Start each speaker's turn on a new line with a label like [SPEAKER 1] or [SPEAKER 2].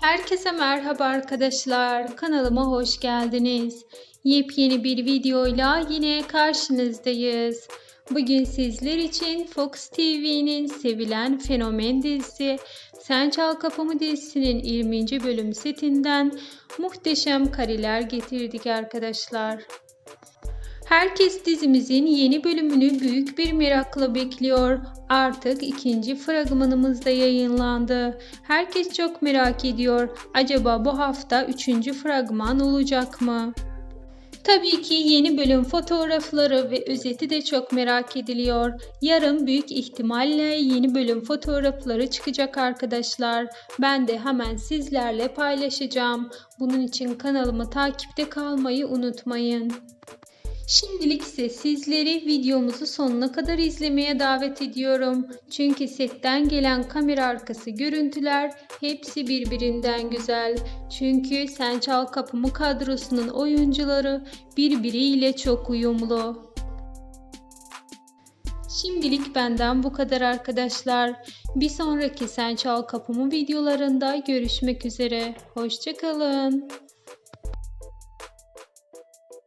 [SPEAKER 1] Herkese merhaba arkadaşlar. Kanalıma hoş geldiniz. Yepyeni bir videoyla yine karşınızdayız. Bugün sizler için Fox TV'nin sevilen fenomen dizisi Sen Çal Kapımı dizisinin 20. bölüm setinden muhteşem kareler getirdik arkadaşlar. Herkes dizimizin yeni bölümünü büyük bir merakla bekliyor. Artık ikinci fragmanımız da yayınlandı. Herkes çok merak ediyor. Acaba bu hafta üçüncü fragman olacak mı? Tabii ki yeni bölüm fotoğrafları ve özeti de çok merak ediliyor. Yarın büyük ihtimalle yeni bölüm fotoğrafları çıkacak arkadaşlar. Ben de hemen sizlerle paylaşacağım. Bunun için kanalımı takipte kalmayı unutmayın. Şimdilik ise sizleri videomuzu sonuna kadar izlemeye davet ediyorum. Çünkü setten gelen kamera arkası görüntüler hepsi birbirinden güzel. Çünkü Sen Çal Kapımı kadrosunun oyuncuları birbiriyle çok uyumlu. Şimdilik benden bu kadar arkadaşlar. Bir sonraki Sen Çal Kapımı videolarında görüşmek üzere. Hoşçakalın.